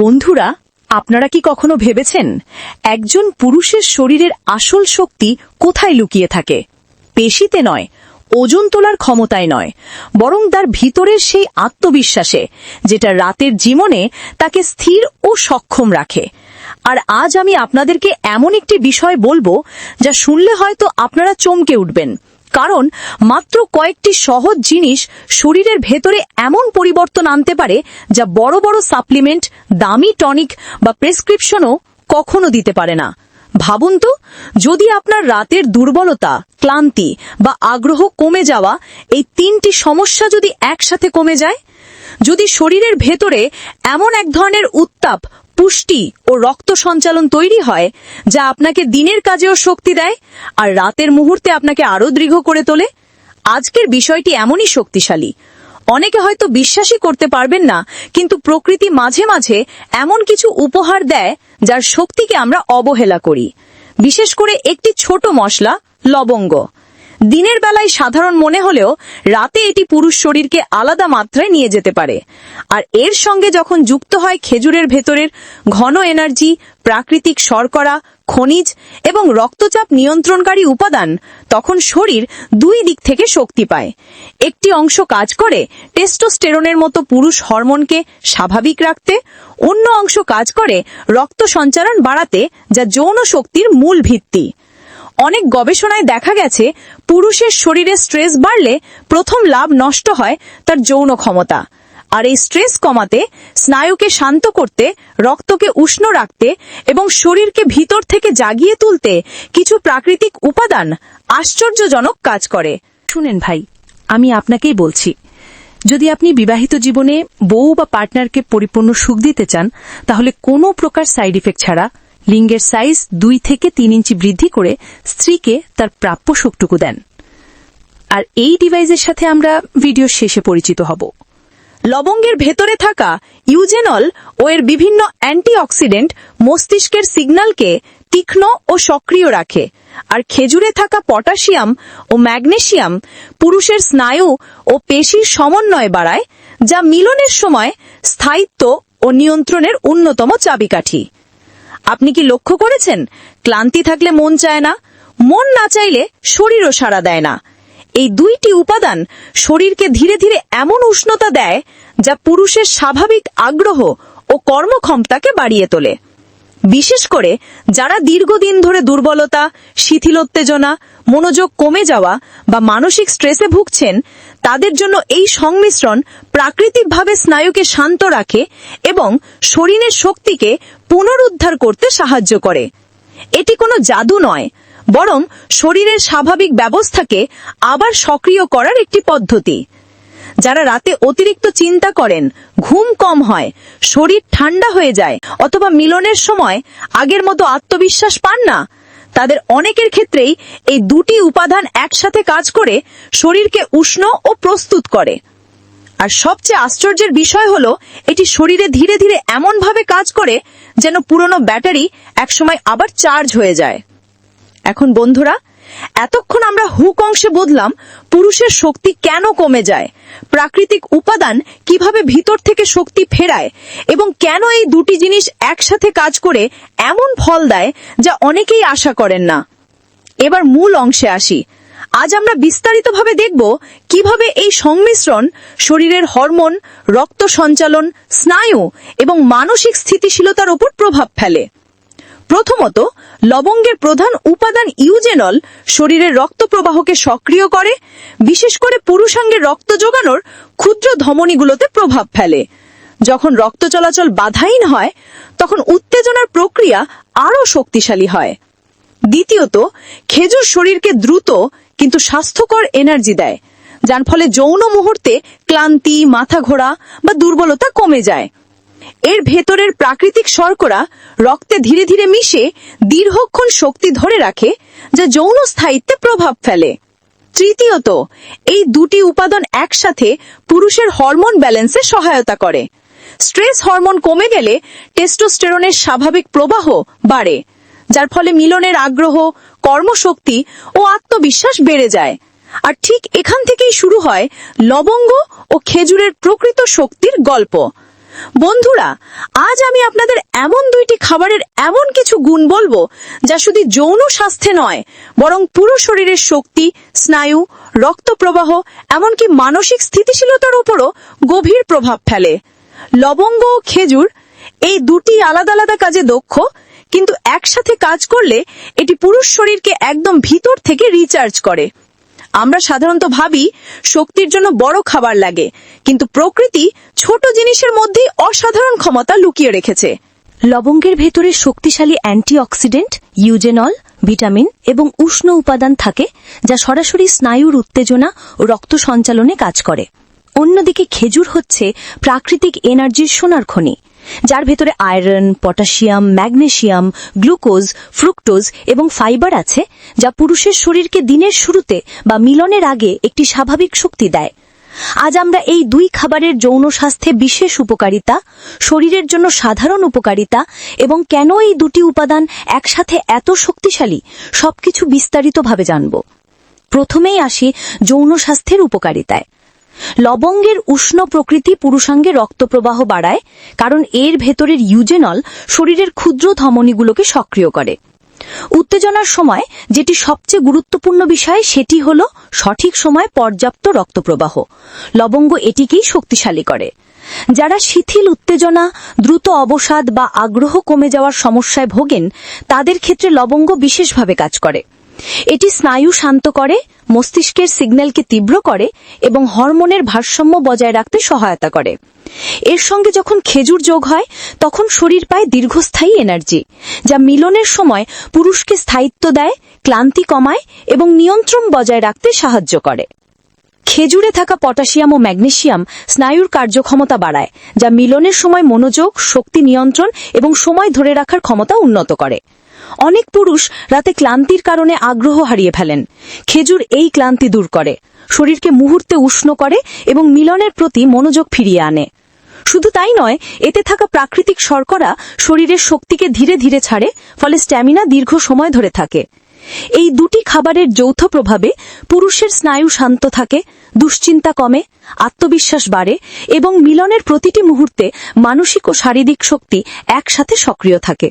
বন্ধুরা, আপনারা কি কখনো ভেবেছেন একজন পুরুষের শরীরের আসল শক্তি কোথায় লুকিয়ে থাকে? পেশিতে নয়, ওজন তোলার ক্ষমতায় নয়, বরং তার ভিতরের সেই আত্মবিশ্বাসে, যেটা রাতের জীবনে তাকে স্থির ও সক্ষম রাখে। আর আজ আমি আপনাদেরকে এমন একটি বিষয় বলব, যা শুনলে হয়তো আপনারা চমকে উঠবেন। কারণ মাত্র কয়েকটি সহজ জিনিস শরীরের ভেতরে এমন পরিবর্তন আনতে পারে যা বড় বড় সাপ্লিমেন্ট, দামি টনিক বা প্রেসক্রিপশনও কখনো দিতে পারে না। ভাবুন তো, যদি আপনার রাতের দুর্বলতা, ক্লান্তি বা আগ্রহ কমে যাওয়া এই তিনটি সমস্যা যদি একসাথে কমে যায়, যদি শরীরের ভেতরে এমন এক ধরনের উত্তাপ পুষ্টি ও রক্ত সঞ্চালন তৈরি হয়, যা আপনাকে দিনের কাজেও শক্তি দেয় আর রাতের মুহূর্তে আপনাকে আরও দৃঢ় করে তোলে। আজকের বিষয়টি এমনই শক্তিশালী। অনেকে হয়তো বিশ্বাসই করতে পারবেন না, কিন্তু প্রকৃতি মাঝে মাঝে এমন কিছু উপহার দেয়, যার শক্তিকে আমরা অবহেলা করি। বিশেষ করে একটি ছোট মশলা, লবঙ্গ। দিনের বেলায় সাধারণ মনে হলেও রাতে এটি পুরুষ শরীরকে আলাদা মাত্রায় নিয়ে যেতে পারে। আর এর সঙ্গে যখন যুক্ত হয় খেজুরের ভেতরের ঘন এনার্জি, প্রাকৃতিক শর্করা, খনিজ এবং রক্তচাপ নিয়ন্ত্রণকারী উপাদান, তখন শরীর দুই দিক থেকে শক্তি পায়। একটি অংশ কাজ করে টেস্টোস্টেরনের মতো পুরুষ হরমোনকে স্বাভাবিক রাখতে, অন্য অংশ কাজ করে রক্ত সঞ্চালন বাড়াতে, যা যৌন শক্তির মূল ভিত্তি। অনেক গবেষণায় দেখা গেছে, পুরুষের শরীরে স্ট্রেস বাড়লে প্রথম লাভ নষ্ট হয় তার যৌন ক্ষমতা। আর এই স্ট্রেস কমাতে স্নায়ুকে শান্ত করতে, রক্তকে উষ্ণ রাখতে এবং শরীরকে ভিতর থেকে জাগিয়ে তুলতে কিছু প্রাকৃতিক উপাদান আশ্চর্যজনক কাজ করে। শুনেন ভাই, আমি আপনাকেই বলছি, যদি আপনি বিবাহিত জীবনে বউ বা পার্টনারকে পরিপূর্ণ সুখ দিতে চান, তাহলে কোনো প্রকার সাইড ইফেক্ট ছাড়া লিঙ্গের সাইজ দুই থেকে তিন ইঞ্চি বৃদ্ধি করে স্ত্রীকে তার প্রাপ্য সুখটুকু দেন। আর এই ডিভাইসের সাথে আমরা ভিডিও শেষে পরিচিত হব। লবঙ্গের ভেতরে থাকা ইউজেনল ও এর বিভিন্ন অ্যান্টিঅক্সিডেন্ট মস্তিষ্কের সিগন্যালকে তীক্ষ্ণ ও সক্রিয় রাখে। আর খেজুরে থাকা পটাশিয়াম ও ম্যাগনেশিয়াম পুরুষের স্নায়ু ও পেশির সমন্বয় বাড়ায়, যা মিলনের সময় স্থায়িত্ব ও নিয়ন্ত্রণের অন্যতম চাবিকাঠি। আপনি কি লক্ষ্য করেছেন? ক্লান্তি থাকলে মন চায় না, মন না চাইলে শরীরও সাড়া দেয় না। এই দুইটি উপাদান শরীরকে ধীরে ধীরে এমন উষ্ণতা দেয় যা পুরুষের স্বাভাবিক আগ্রহ ও কর্মক্ষমতাকে বাড়িয়ে তোলে। বিশেষ করে যারা দীর্ঘদিন ধরে দুর্বলতা, শিথিলোত্তেজনা, মনোযোগ কমে যাওয়া বা মানসিক স্ট্রেসে ভুগছেন, তাদের জন্য এই সংমিশ্রণ প্রাকৃতিকভাবে স্নায়ুকে শান্ত রাখে এবং শরীরের শক্তিকে পুনরুদ্ধার করতে সাহায্য করে। এটি কোনো জাদু নয়, বরং শরীরের স্বাভাবিক ব্যবস্থাকে আবার সক্রিয় করার একটি পদ্ধতি। যারা রাতে অতিরিক্ত চিন্তা করেন, ঘুম কম হয়, শরীর ঠান্ডা হয়ে যায়, অথবা মিলনের সময় আগের মতো আত্মবিশ্বাস পান না, তাদের অনেকের ক্ষেত্রেই এই দুটি উপাদান একসাথে কাজ করে শরীরকে উষ্ণ ও প্রস্তুত করে। আর সবচেয়ে আশ্চর্যের বিষয় হল, এটি শরীরে ধীরে ধীরে এমনভাবে কাজ করে যেন পুরনো ব্যাটারি একসময় আবার চার্জ হয়ে যায়। এখন বন্ধুরা এতক্ষণ আমরা হুক অংশে বুঝলাম পুরুষের শক্তি কেন কমে যায়, প্রাকৃতিক উপাদান কীভাবে ভিতর থেকে শক্তি ফেরায়, এবং কেন এই দুটি জিনিস একসাথে কাজ করে এমন ফল দেয় যা অনেকেই আশা করেন না। এবার মূল অংশে আসি। আজ আমরা বিস্তারিতভাবে দেখব কীভাবে এই সংমিশ্রণ শরীরের হরমোন, রক্ত সঞ্চালন, স্নায়ু এবং মানসিক স্থিতিশীলতার উপর প্রভাব ফেলে। প্রথমত, লবঙ্গের প্রধান উপাদান ইউজেনল শরীরের রক্ত প্রবাহকে সক্রিয় করে, বিশেষ করে পুরুষাঙ্গের রক্ত যোগানোর ক্ষুদ্র ধমনীগুলোতে প্রভাব ফেলে। যখন রক্ত চলাচল বাধাহীন হয়, তখন উত্তেজনার প্রক্রিয়া আরও শক্তিশালী হয়। দ্বিতীয়ত, খেজুর শরীরকে দ্রুত কিন্তু স্বাস্থ্যকর এনার্জি দেয়, যার ফলে যৌন মুহূর্তে ক্লান্তি মাথা ঘোরা বা দুর্বলতা কমে যায়। এর ভেতরের প্রাকৃতিক শর্করা রক্তে ধীরে ধীরে মিশে দীর্ঘক্ষণ শক্তি ধরে রাখে, যা যৌন স্থায়িত্বে প্রভাব ফেলে। তৃতীয়ত, এই দুটি উপাদান একসাথে পুরুষের হরমোন ব্যালেন্সে সহায়তা করে। স্ট্রেস হরমোন কমে গেলে টেস্টোস্টেরনের স্বাভাবিক প্রবাহ বাড়ে, যার ফলে মিলনের আগ্রহ, কর্মশক্তি ও আত্মবিশ্বাস বেড়ে যায়। আর ঠিক এখান থেকেই শুরু হয় লবঙ্গ ও খেজুরের প্রকৃত শক্তির গল্প। বন্ধুরা, আজ আমি আপনাদের এমন দুইটি খাবারের এমন কিছু গুণ বলব যা শুধু যৌন স্বাস্থ্যে নয়, বরং পুরো শরীরের শক্তি, স্নায়ু রক্ত প্রবাহ এমনকি মানসিক স্থিতিশীলতার উপরও গভীর প্রভাব ফেলে। লবঙ্গ ও খেজুর, এই দুটি আলাদা আলাদা কাজে দক্ষ, কিন্তু একসাথে কাজ করলে এটি পুরুষ শরীরকে একদম ভিতর থেকে রিচার্জ করে। আমরা সাধারণত ভাবি শক্তির জন্য বড় খাবার লাগে, কিন্তু প্রকৃতি ছোট জিনিসের মধ্যেই অসাধারণ ক্ষমতা লুকিয়ে রেখেছে। লবঙ্গের ভেতরে শক্তিশালী অ্যান্টিঅক্সিডেন্ট, ইউজেনল, ভিটামিন এবং উষ্ণ উপাদান থাকে, যা সরাসরি স্নায়ুর উত্তেজনা ও রক্ত সঞ্চালনে কাজ করে। অন্যদিকে খেজুর হচ্ছে প্রাকৃতিক এনার্জির সোনার খনি। যার ভেতরে iron, potassium, magnesium, glucose, fructose এবং ফাইবার আছে, যা পুরুষের শরীরকে দিনের শুরুতে বা মিলনের আগে একটি স্বাভাবিক শক্তি দেয়। আজ আমরা এই দুই খাবারের যৌন স্বাস্থ্যে বিশেষ উপকারিতা, শরীরের জন্য সাধারণ উপকারিতা এবং কেন এই দুটি উপাদান একসাথে এত শক্তিশালী সবকিছু বিস্তারিতভাবে জানব। প্রথমেই আসি যৌন স্বাস্থ্যের উপকারিতায়। লবঙ্গের উষ্ণ প্রকৃতি পুরুষাঙ্গে রক্তপ্রবাহ বাড়ায়, কারণ এর ভেতরের ইউজেনল শরীরের ক্ষুদ্র ধমনীগুলোকে সক্রিয় করে। উত্তেজনার সময় যেটি সবচেয়ে গুরুত্বপূর্ণ বিষয়, সেটি হল সঠিক সময় পর্যাপ্ত রক্তপ্রবাহ। লবঙ্গ এটিকেই শক্তিশালী করে। যারা শিথিল উত্তেজনা, দ্রুত অবসাদ বা আগ্রহ কমে যাওয়ার সমস্যায় ভোগেন, তাদের ক্ষেত্রে লবঙ্গ বিশেষভাবে কাজ করে। এটি স্নায়ু শান্ত করে, মস্তিষ্কের সিগন্যালকে তীব্র করে এবং হরমোনের ভারসাম্য বজায় রাখতে সহায়তা করে। এর সঙ্গে যখন খেজুর যোগ হয়, তখন শরীর পায় দীর্ঘস্থায়ী এনার্জি, যা মিলনের সময় পুরুষকে স্থায়িত্ব দেয়, ক্লান্তি কমায় এবং নিয়ন্ত্রণ বজায় রাখতে সাহায্য করে। খেজুরে থাকা পটাশিয়াম ও ম্যাগনেসিয়াম স্নায়ুর কার্যক্ষমতা বাড়ায়, যা মিলনের সময় মনোযোগ, শক্তি নিয়ন্ত্রণ এবং সময় ধরে রাখার ক্ষমতা উন্নত করে। অনেক পুরুষ রাতে ক্লান্তির কারণে আগ্রহ হারিয়ে ফেলেন। খেজুর এই ক্লান্তি দূর করে, শরীরকে মুহূর্তে উষ্ণ করে এবং মিলনের প্রতি মনোযোগ ফিরিয়ে আনে। শুধু তাই নয়, এতে থাকা প্রাকৃতিক শর্করা শরীরের শক্তিকে ধীরে ধীরে ছাড়ে, ফলে স্ট্যামিনা দীর্ঘ সময় ধরে থাকে। এই দুটি খাবারের যৌথ প্রভাবে পুরুষের স্নায়ু শান্ত থাকে, দুশ্চিন্তা কমে, আত্মবিশ্বাস বাড়ে এবং মিলনের প্রতিটি মুহূর্তে মানসিক ও শারীরিক শক্তি একসাথে সক্রিয় থাকে।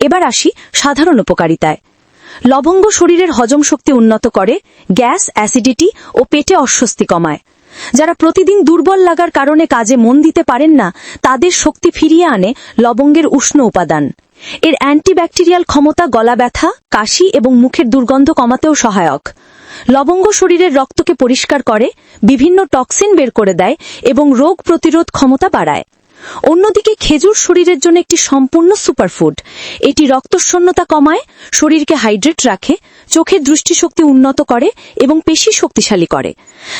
এবার আসি সাধারণ উপকারিতায়। লবঙ্গ শরীরের হজম শক্তি উন্নত করে, গ্যাস, অ্যাসিডিটি ও পেটে অস্বস্তি কমায়। যারা প্রতিদিন দুর্বল লাগার কারণে কাজে মন দিতে পারেন না, তাদের শক্তি ফিরিয়ে আনে লবঙ্গের উষ্ণ উপাদান। এর অ্যান্টিব্যাকটেরিয়াল ক্ষমতা গলা ব্যথা, কাশি এবং মুখের দুর্গন্ধ কমাতেও সহায়ক। লবঙ্গ শরীরের রক্তকে পরিষ্কার করে, বিভিন্ন টক্সিন বের করে দেয় এবং রোগ প্রতিরোধ ক্ষমতা বাড়ায়। অন্যদিকে খেজুর শরীরের জন্য একটি সম্পূর্ণ সুপারফুড। এটি রক্তশূন্যতা কমায়, শরীরকে হাইড্রেট রাখে, চোখের দৃষ্টিশক্তি উন্নত করে এবং পেশি শক্তিশালী করে।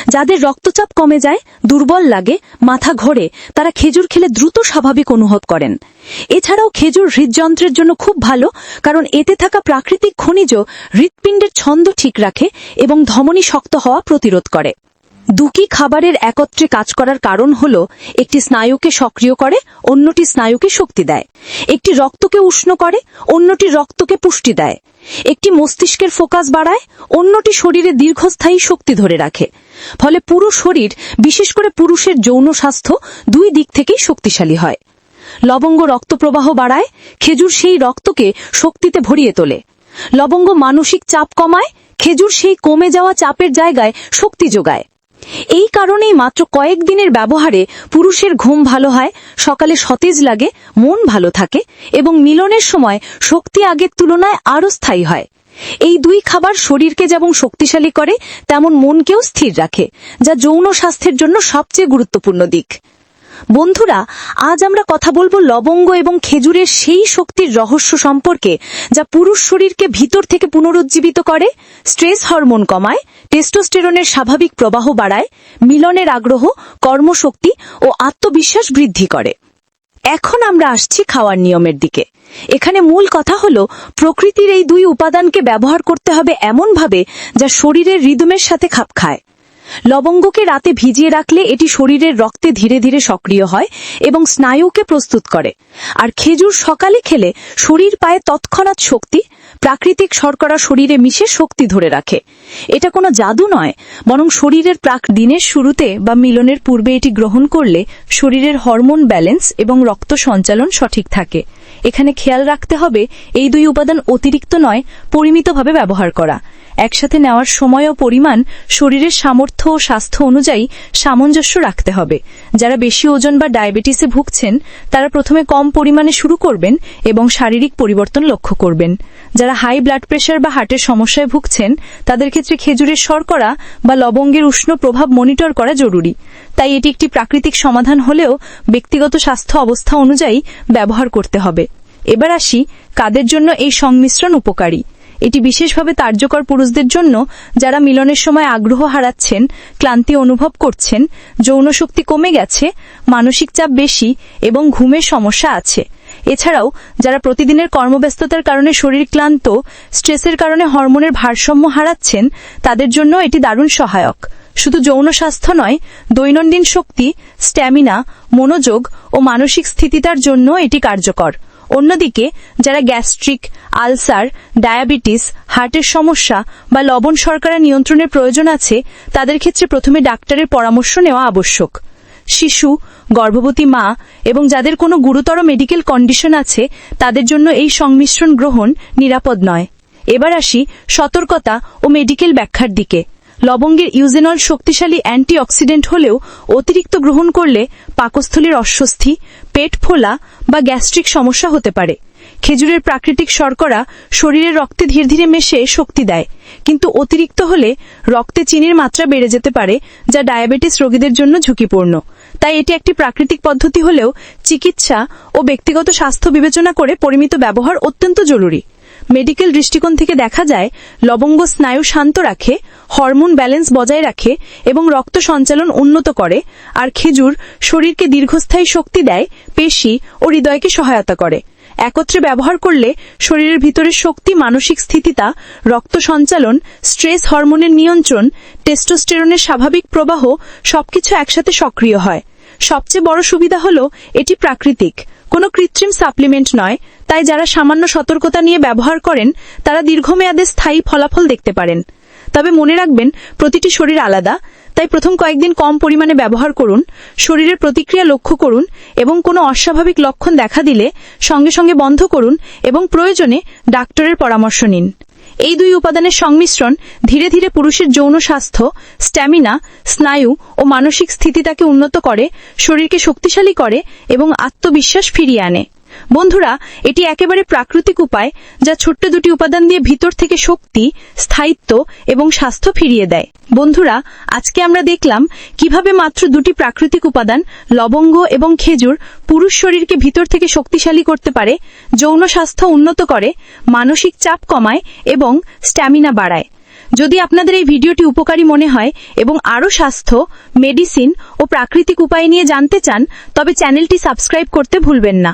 যাদের রক্তচাপ কমে যায়, দুর্বল লাগে, মাথা ঘোরে, তারা খেজুর খেলে দ্রুত স্বাভাবিক অনুভব করেন। এছাড়াও খেজুর হৃদযন্ত্রের জন্য খুব ভালো, কারণ এতে থাকা প্রাকৃতিক খনিজ হৃৎপিণ্ডের ছন্দ ঠিক রাখে এবং ধমনী শক্ত হওয়া প্রতিরোধ করে। দুটি খাবারের একত্রে কাজ করার কারণ হল, একটি স্নায়ুকে সক্রিয় করে, অন্যটি স্নায়ুকে শক্তি দেয়। একটি রক্তকে উষ্ণ করে, অন্যটি রক্তকে পুষ্টি দেয়। একটি মস্তিষ্কের ফোকাস বাড়ায়, অন্যটি শরীরে দীর্ঘস্থায়ী শক্তি ধরে রাখে। ফলে পুরো শরীর, বিশেষ করে পুরুষের যৌন স্বাস্থ্য, দুই দিক থেকেই শক্তিশালী হয়। লবঙ্গ রক্তপ্রবাহ বাড়ায়, খেজুর সেই রক্তকে শক্তিতে ভরিয়ে তোলে। লবঙ্গ মানসিক চাপ কমায়, খেজুর সেই কমে যাওয়া চাপের জায়গায় শক্তি যোগায়। এই কারণেই মাত্র কয়েকদিনের ব্যবহারে পুরুষের ঘুম ভালো হয়, সকালে সতেজ লাগে, মন ভালো থাকে এবং মিলনের সময় শক্তি আগের তুলনায় আরও স্থায়ী হয়। এই দুই খাবার শরীরকে যেমন শক্তিশালী করে, তেমন মনকেও স্থির রাখে, যা যৌন স্বাস্থ্যের জন্য সবচেয়ে গুরুত্বপূর্ণ দিক। বন্ধুরা, আজ আমরা কথা বলব লবঙ্গ এবং খেজুরের সেই শক্তির রহস্য সম্পর্কে, যা পুরুষ শরীরকে ভিতর থেকে পুনরুজ্জীবিত করে, স্ট্রেস হরমোন কমায়, টেস্টোস্টেরনের স্বাভাবিক প্রবাহ বাড়ায়, মিলনের আগ্রহ, কর্মশক্তি ও আত্মবিশ্বাস বৃদ্ধি করে। এখন আমরা আসছি খাওয়ার নিয়মের দিকে। এখানে মূল কথা হলো, প্রকৃতির এই দুই উপাদানকে ব্যবহার করতে হবে এমনভাবে যা শরীরের রিদমের সাথে খাপ খায়। লবঙ্গকে রাতে ভিজিয়ে রাখলে এটি শরীরের রক্তে ধীরে ধীরে সক্রিয় হয় এবং স্নায়ুকে প্রস্তুত করে। আর খেজুর সকালে খেলে শরীর পায় তৎক্ষণাৎ শক্তি, প্রাকৃতিক শর্করা শরীরে মিশে শক্তি ধরে রাখে। এটা কোনো জাদু নয়, বরং শরীরের প্রাক দিনের শুরুতে বা মিলনের পূর্বে এটি গ্রহণ করলে শরীরের হরমোন ব্যালেন্স এবং রক্ত সঞ্চালন সঠিক থাকে। এখানে খেয়াল রাখতে হবে, এই দুই উপাদান অতিরিক্ত নয়, পরিমিতভাবে ব্যবহার করা। একসাথে নেওয়ার সময় ও পরিমাণ শরীরের সামর্থ্য ও স্বাস্থ্য অনুযায়ী সামঞ্জস্য রাখতে হবে। যারা বেশি ওজন বা ডায়াবেটিসে ভুগছেন, তারা প্রথমে কম পরিমাণে শুরু করবেন এবং শারীরিক পরিবর্তন লক্ষ্য করবেন। যারা হাই ব্লাড প্রেশার বা হার্টের সমস্যায় ভুগছেন, তাদের ক্ষেত্রে খেজুরের শর্করা বা লবঙ্গের উষ্ণ প্রভাব মনিটর করা জরুরি। তাই এটি একটি প্রাকৃতিক সমাধান হলেও ব্যক্তিগত স্বাস্থ্য অবস্থা অনুযায়ী ব্যবহার করতে হবে। এবার আসি কাদের জন্য এই সংমিশ্রণ উপকারী। এটি বিশেষভাবে কার্যকর পুরুষদের জন্য, যারা মিলনের সময় আগ্রহ হারাচ্ছেন, ক্লান্তি অনুভব করছেন, যৌন শক্তি কমে গেছে, মানসিক চাপ বেশি এবং ঘুমের সমস্যা আছে। এছাড়াও, যারা প্রতিদিনের কর্মব্যস্ততার কারণে শরীর ক্লান্ত, স্ট্রেসের কারণে হরমোনের ভারসাম্য হারাচ্ছেন, তাদের জন্য এটি দারুণ সহায়ক। শুধু যৌন স্বাস্থ্য নয়, দৈনন্দিন শক্তি, স্ট্যামিনা, মনোযোগ ও মানসিক স্থিতিতার জন্য এটি কার্যকর। অন্যদিকে, যারা গ্যাস্ট্রিক, আলসার, ডায়াবেটিস, হার্টের সমস্যা বা লবণ শর্করা নিয়ন্ত্রণের প্রয়োজন আছে, তাদের ক্ষেত্রে প্রথমে ডাক্তারের পরামর্শ নেওয়া আবশ্যক। শিশু, গর্ভবতী মা এবং যাদের কোনো গুরুতর মেডিকেল কন্ডিশন আছে, তাদের জন্য এই সংমিশ্রণ গ্রহণ নিরাপদ নয়। এবার আসি সতর্কতা ও মেডিকেল ব্যাখ্যার দিকে। লবঙ্গের ইউজেনল শক্তিশালী অ্যান্টিঅক্সিডেন্ট হলেও অতিরিক্ত গ্রহণ করলে পাকস্থলীর অস্বস্তি, পেট ফোলা বা গ্যাস্ট্রিক সমস্যা হতে পারে। খেজুরের প্রাকৃতিক শর্করা শরীরের রক্তে ধীরে ধীরে মেশে শক্তি দেয়, কিন্তু অতিরিক্ত হলে রক্তে চিনির মাত্রা বেড়ে যেতে পারে, যা ডায়াবেটিস রোগীদের জন্য ঝুঁকিপূর্ণ। তাই এটি একটি প্রাকৃতিক পদ্ধতি হলেও চিকিৎসা ও ব্যক্তিগত স্বাস্থ্য বিবেচনা করে পরিমিত ব্যবহার অত্যন্ত জরুরি। মেডিকেল দৃষ্টিকোণ থেকে দেখা যায়, লবঙ্গ স্নায়ু শান্ত রাখে, হরমোন ব্যালেন্স বজায় রাখে এবং রক্ত সঞ্চালন উন্নত করে, আর খেজুর শরীরকে দীর্ঘস্থায়ী শক্তি দেয়, পেশি ও হৃদয়কে সহায়তা করে। একত্রে ব্যবহার করলে শরীরের ভিতরের শক্তি, মানসিক স্থিতিতা, রক্ত সঞ্চালন, স্ট্রেস হরমোনের নিয়ন্ত্রণ, টেস্টোস্টেরনের স্বাভাবিক প্রবাহ সবকিছু একসাথে সক্রিয় হয়। সবচেয়ে বড় সুবিধা হল, এটি প্রাকৃতিক। কোনো কৃত্রিম সাপ্লিমেন্ট নয় তাই যারা সামান্য সতর্কতা নিয়ে ব্যবহার করেন, তারা দীর্ঘমেয়াদে স্থায়ী ফলাফল দেখতে পারেন। তবে মনে রাখবেন, প্রতিটি শরীর আলাদা, তাই প্রথম কয়েকদিন কম পরিমাণে ব্যবহার করুন, শরীরের প্রতিক্রিয়া লক্ষ্য করুন এবং কোনো অস্বাভাবিক লক্ষণ দেখা দিলে সঙ্গে সঙ্গে বন্ধ করুন এবং প্রয়োজনে ডাক্তারের পরামর্শ নিন। এই দুই উপাদানের সংমিশ্রণ ধীরে ধীরে পুরুষের যৌন স্বাস্থ্য, স্ট্যামিনা, স্নায়ু ও মানসিক স্থিতিটাকে উন্নত করে, শরীরকে শক্তিশালী করে এবং আত্মবিশ্বাস ফিরিয়ে আনে। বন্ধুরা, এটি একেবারে প্রাকৃতিক উপায় যা ছোট্ট দুটি উপাদান দিয়ে ভিতর থেকে শক্তি, স্থায়িত্ব এবং স্বাস্থ্য ফিরিয়ে দেয়। বন্ধুরা, আজকে আমরা দেখলাম কীভাবে মাত্র দুটি প্রাকৃতিক উপাদান, লবঙ্গ এবং খেজুর, পুরুষ শরীরকে ভিতর থেকে শক্তিশালী করতে পারে, যৌন স্বাস্থ্য উন্নত করে, মানসিক চাপ কমায় এবং স্ট্যামিনা বাড়ায়। যদি আপনাদের এই ভিডিওটি উপকারী মনে হয় এবং আরও স্বাস্থ্য, মেডিসিন ও প্রাকৃতিক উপায় নিয়ে জানতে চান, তবে চ্যানেলটি সাবস্ক্রাইব করতে ভুলবেন না।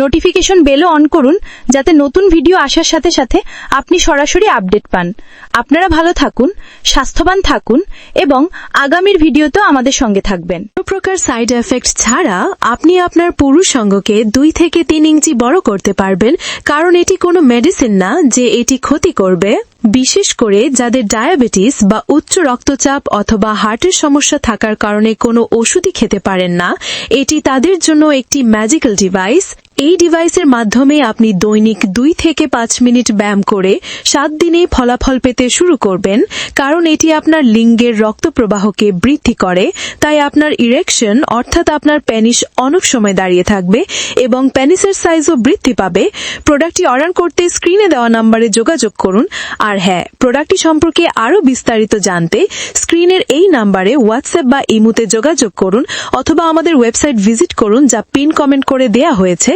নোটিফিকেশন বেলও অন করুন, যাতে নতুন ভিডিও আসার সাথে সাথে আপনি সরাসরি আপডেট পান। আপনারা ভালো থাকুন, স্বাস্থ্যবান থাকুন এবং আগামীর ভিডিওতেও আমাদের সঙ্গে থাকবেন। কোনো প্রকার সাইড এফেক্ট ছাড়া আপনি আপনার পুরুষ সঙ্গকে দুই থেকে তিন ইঞ্চি বড় করতে পারবেন, কারণ এটি কোনো মেডিসিন না যে এটি ক্ষতি করবে। বিশেষ করে যাদের ডায়াবেটিস বা উচ্চ রক্তচাপ অথবা হার্টের সমস্যা থাকার কারণে কোনো ওষুধই খেতে পারেন না, এটি তাদের জন্য একটি ম্যাজিক্যাল ডিভাইস এই ডিভাইসের মাধ্যমে আপনি দৈনিক দুই থেকে পাঁচ মিনিট ব্যায়াম করে সাত দিনে ফলাফল পেতে শুরু করবেন, কারণ এটি আপনার লিঙ্গের রক্ত প্রবাহকে বৃদ্ধি করে, তাই আপনার ইরেকশন অর্থাৎ আপনার প্যানিস অনেক সময় দাঁড়িয়ে থাকবে এবং প্যানিসের সাইজও বৃদ্ধি পাবে। প্রোডাক্টটি অর্ডার করতে স্ক্রিনে দেওয়া নম্বরে যোগাযোগ করুন। আর হ্যাঁ প্রোডাক্টটি সম্পর্কে আরও বিস্তারিত জানতে স্ক্রিনের এই নাম্বারে হোয়াটসঅ্যাপ বা ইমুতে যোগাযোগ করুন, অথবা আমাদের ওয়েবসাইট ভিজিট করুন, যা পিন কমেন্ট করে দেয়া হয়েছে।